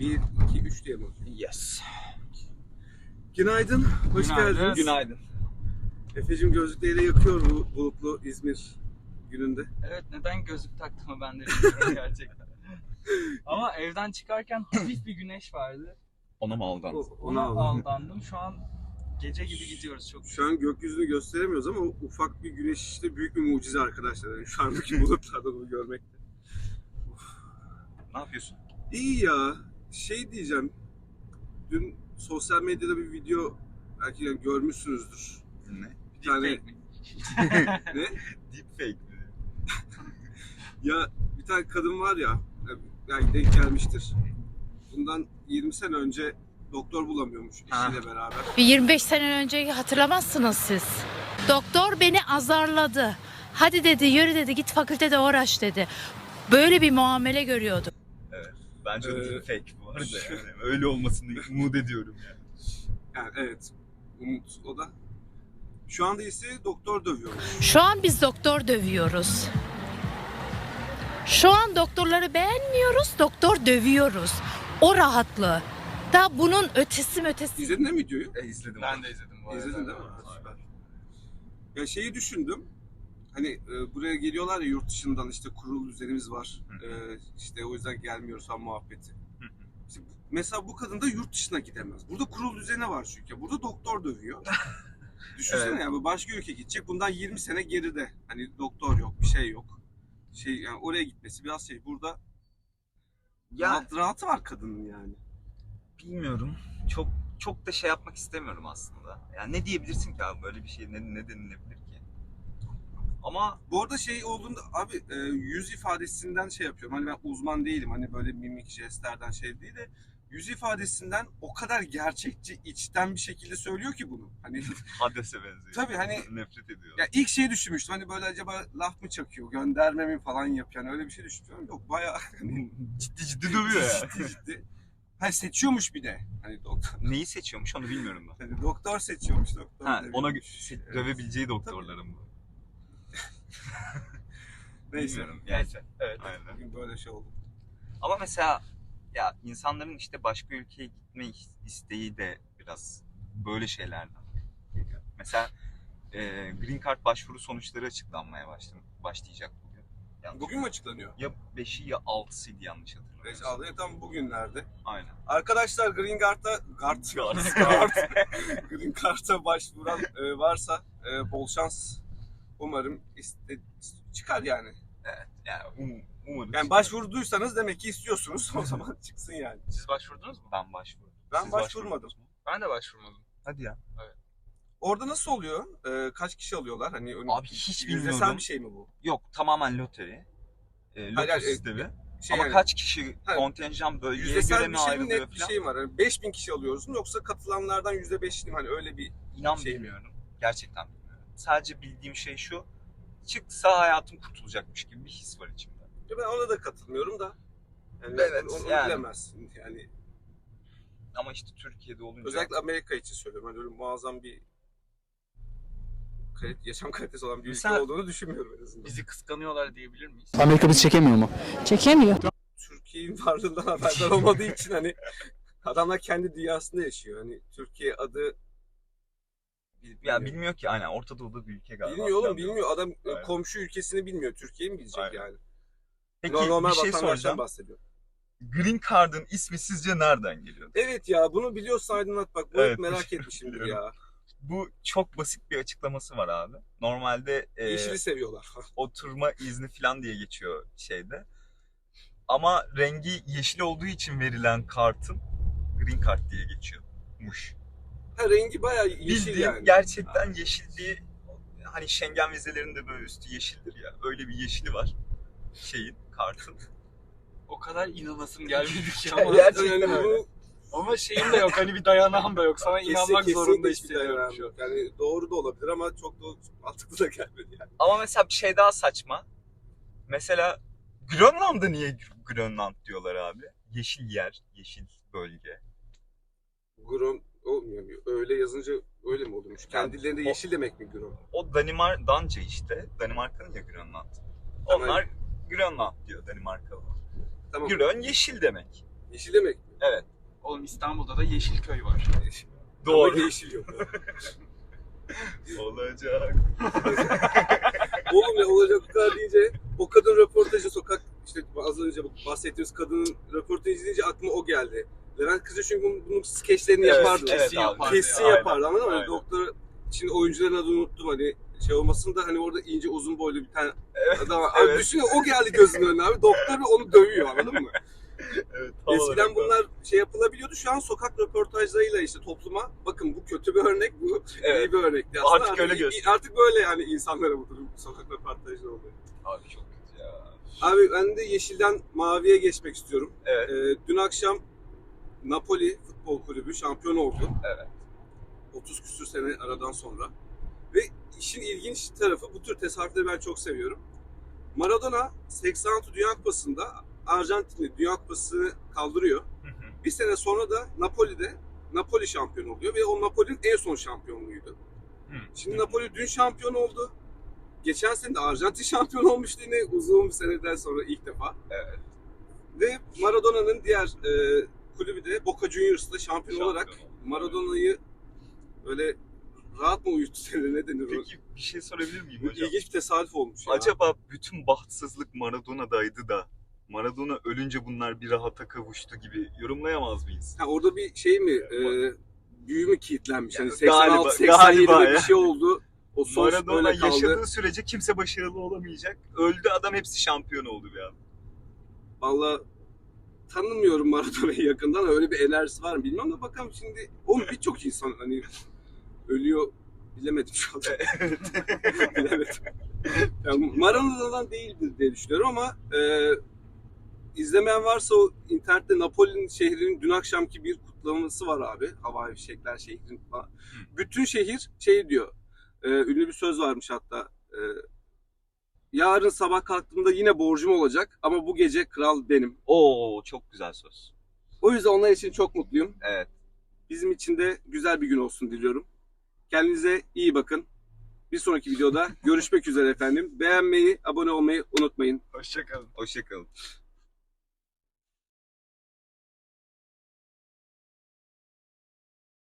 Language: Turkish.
1, 2, 3 diye mi? Yes. Günaydın, hoş Günaydın. geldiniz. Günaydın. Efe'cim gözlükleriyle yakıyor bu bulutlu İzmir gününde. Evet neden gözlük taktığımı ben de bilmiyorum gerçekten. Ama evden çıkarken hafif bir güneş vardı. Ona mı aldın? O- Ona Ona aldandım. Şu an gece gibi gidiyoruz çok. Şu an gökyüzünü gösteremiyoruz ama ufak bir güneş işte büyük bir mucize arkadaşlar. Yani şu andaki bulutlardan onu görmek. Ne yapıyorsun? İyi ya. Şey diyeceğim. Dün sosyal medyada bir video belki yani görmüşsünüzdür. Ne? Bir tane Deepfake mi? ne? Deepfake mi? Ya bir tane kadın var ya belki denk gelmiştir. Bundan 20 sene önce doktor bulamıyormuş Ha. eşiyle beraber. Bir 25 sene önceyi hatırlamazsınız siz. Doktor beni azarladı. Hadi dedi yürü dedi git fakültede uğraş dedi. Böyle bir muamele görüyordum. Bence Ee, de deepfake bu arada yani. Öyle olmasını umut ediyorum yani. Yani evet. Umut o da. Şu anda ise doktor dövüyormuş. Şu an biz doktor dövüyoruz. Şu an doktorları beğenmiyoruz, doktor dövüyoruz. O rahatlığı. Da bunun ötesi ötesi. İzledin mi videoyu? E, izledim. Ben de izledim bu. İzledin değil mi? Süper. Ya şeyi düşündüm. Hani e, buraya geliyorlar ya yurt dışından işte kurul düzenimiz var. Hı E, işte o yüzden gelmiyoruz falan muhabbeti. Hı hı. İşte mesela bu kadın da yurt dışına gidemez. Burada kurul düzeni var çünkü. Burada doktor dövüyor. Düşünsene Evet. yani başka ülke gidecek. Bundan 20 sene geride. Hani doktor yok, bir şey yok. Şey yani oraya gitmesi biraz şey. Burada Ya rahat, rahatı var kadının yani. bilmiyorum. Çok çok da şey yapmak istemiyorum aslında. Yani ne diyebilirsin ki abi böyle bir şey ne, ne denilebilir? Ama Bu arada şey olduğunda abi e, yüz ifadesinden şey yapıyorum. Hani ben uzman değilim. Hani böyle mimik jestlerden şey değil de yüz ifadesinden o kadar gerçekçi, içten bir şekilde söylüyor ki bunu. Hani Hades'e benziyor. Tabii hani- Nefret ediyorum. ya ilk şeyi düşünmüştüm. Hani böyle acaba laf mı çakıyor, gönderme mi falan yapıyor. Yani öyle bir şey düşünmüştüm. Yok bayağı hani ciddi ciddi dövüyor ya. ciddi ciddi. Ha seçiyormuş bir de. Hani doktor. Neyi seçiyormuş onu bilmiyorum ben. Hani doktor seçiyormuş doktor. Ha, ona dövebileceği doktorların bu. Neyse. Bilmiyorum yani. Evet. Aynen. Bugün böyle şey oldu. Ama mesela ya insanların işte başka ülkeye gitme isteği de biraz böyle şeylerden geliyor. Mesela e, Green Card başvuru sonuçları açıklanmaya başladı, başlayacak bugün. Yanlış- Bugün mü açıklanıyor? Ya 5'i ya 6'sıydı yanlış hatırlamıyorsam. Beş aldı. E, tam bugünlerde. Aynen. Arkadaşlar Green Card'a Card, Card. Card. Green Card'a başvuran e, varsa e, bol şans. Umarım iste, çıkar yani. Yani um, umarım. Yani başvurduysanız demek ki istiyorsunuz. O zaman çıksın yani. Siz başvurdunuz mu? Ben başvurdum. Ben Siz başvurmadım. Ben de başvurmadım. Hadi ya. Orada nasıl oluyor? E, kaç kişi alıyorlar? Hani Abi hiç yüzdesel bilmiyordum. bir şey mi bu? Yok tamamen loteri. E, loto Hayır, hayır, e, sistemi. Şey Ama yani, kaç kişi Ha, kontenjan bölgeye göre yüzdesel mi bir şey mi ayrılıyor net bir falan? şey mi var? Yani 5000 kişi alıyoruz mu yoksa katılanlardan %5'li mi? Hani öyle bir İnan şey mi? bilmiyorum. Gerçekten bilmiyorum. Sadece bildiğim şey şu. Çıksa hayatım kurtulacakmış gibi bir his var içimde. Ya ben ona da katılmıyorum da. Yani Evet, onu, onu yani. bilemezsin. Yani Ama işte Türkiye'de olunca... Özellikle Amerika için söylüyorum. Hani öyle muazzam bir kalite, yaşam kalitesi olan bir ülke Mesela- olduğunu düşünmüyorum en azından. Bizi kıskanıyorlar diyebilir miyiz? Amerika bizi çekemiyor mu? Çekemiyor. Türkiye'nin varlığından haberdar olmadığı için hani adamlar kendi dünyasında yaşıyor. Hani Türkiye adı Ya bilmiyor ki aynen Orta Doğu'da bir ülke galiba. bilmiyor oğlum bilmiyor. Adam e, Aynen. komşu ülkesini bilmiyor. Türkiye'yi mi bilecek Aynen. yani? Peki Normal bir şey vatandaştan soracağım. Green Card'ın ismi sizce nereden geliyor? Evet ya bunu biliyorsan aydınlat bak. Bunu Evet, hep merak teşekkür etmişimdir ediyorum. ya. Bu çok basit bir açıklaması var abi. Normalde e, Yeşili seviyorlar. oturma izni falan diye geçiyor şeyde. Ama rengi yeşil olduğu için verilen kartın Green Card diye geçiyormuş. Ha rengi bayağı yeşil Bildiğin yani. gerçekten yeşil diye hani Schengen vizelerinde böyle üstü yeşildir ya. Öyle bir yeşili var şeyin kartın. O kadar inanasım gelmedi ki ama. gerçekten öyle. bunu Ama şeyim de yok hani bir dayanağım da yok. Sana Kesin- inanmak kesinlikle zorunda hissediyorum şu an. Yani doğru da olabilir ama çok da mantıklı da gelmedi yani. Ama mesela bir şey daha saçma. Mesela Grönland'da niye Grönland diyorlar abi? Yeşil yer, yeşil bölge. Grom olmuyor mu? Öyle yazınca öyle mi olurmuş? Kendilerine o- yeşil demek mi Grom? O Danimar Danca işte. Danimarka'nın ya Grönland. Tamam. Onlar Grönland diyor Danimarkalı. Tamam. Grön yeşil demek. Yeşil demek mi? Oğlum İstanbul'da da Yeşilköy var. Ama yeşil yok. Olacak. Oğlum ne olacak bu kadar deyince o kadın röportajı sokak işte az önce bahsettiğimiz kadının röportajı deyince aklıma o geldi. Levent Kırca çünkü bunun, bunun skeçlerini Evet, yapardı. evet Kesin abi. yapardı Kesin ya. yapardı anladın mı? Aynen. Doktor şimdi oyuncuların adını unuttum hani şey olmasın da hani orada ince uzun boylu bir tane Evet, adam var. evet. Abi düşün o geldi gözünün önüne abi. Doktor onu dövüyor anladın mı? Evet, Eskiden bunlar şey yapılabiliyordu. Şu an sokak röportajlarıyla işte topluma bakın bu kötü bir örnek, bu Evet. iyi bir örnekti. Artık öyle gösteriyor. Artık böyle yani insanlara bu durum sokak röportajları oluyor. Abi çok kötü ya. Abi ben de yeşilden maviye geçmek istiyorum. Evet. Ee, dün akşam Napoli Futbol Kulübü şampiyon oldu. Evet. 30 küsür sene aradan sonra. Ve işin ilginç tarafı bu tür tesadüfleri ben çok seviyorum. Maradona 86 Dünya Kupası'nda Arjantin'i Dünya Kupası'nı kaldırıyor. Bir sene sonra da Napoli'de Napoli şampiyon oluyor ve o Napoli'nin en son şampiyonluğuydu. Şimdi Napoli dün şampiyon oldu. Geçen sene de Arjantin şampiyon olmuştu yine uzun bir seneden sonra ilk defa. Evet. Ve Maradona'nın diğer e, kulübü de Boca Juniors'ta şampiyon olarak Maradona'yı böyle rahat mı uyuttu seni ne denir? o? Peki bir şey sorabilir miyim hocam? ilginç bir tesadüf olmuş ya. Acaba bütün bahtsızlık Maradona'daydı da Maradona ölünce bunlar bir rahata kavuştu gibi yorumlayamaz mıyız? Ha, orada bir şey mi? E, büyü mü kilitlenmiş? Hani Ya, 86 galiba- 87'de galiba bir ya. şey oldu. O Maradona böyle kaldı. yaşadığı sürece kimse başarılı olamayacak. Öldü adam hepsi şampiyon oldu bir an. Valla tanımıyorum Maradona'yı yakından. Öyle bir enerjisi var mı bilmiyorum da bakalım şimdi. Oğlum birçok insan hani ölüyor bilemedim şu anda. bilemedim. Yani Maradona'dan değildir diye düşünüyorum ama e, izlemeyen varsa o internette Napoli'nin şehrinin dün akşamki bir kutlaması var abi. Havai fişekler şehrin kutlaması. Bütün şehir şey diyor. E, ünlü bir söz varmış hatta. E, yarın sabah kalktığımda yine borcum olacak ama bu gece kral benim. Oo çok güzel söz. O yüzden onlar için çok mutluyum. Evet. Bizim için de güzel bir gün olsun diliyorum. Kendinize iyi bakın. Bir sonraki videoda görüşmek üzere efendim. Beğenmeyi, abone olmayı unutmayın. Hoşçakalın. Hoşçakalın.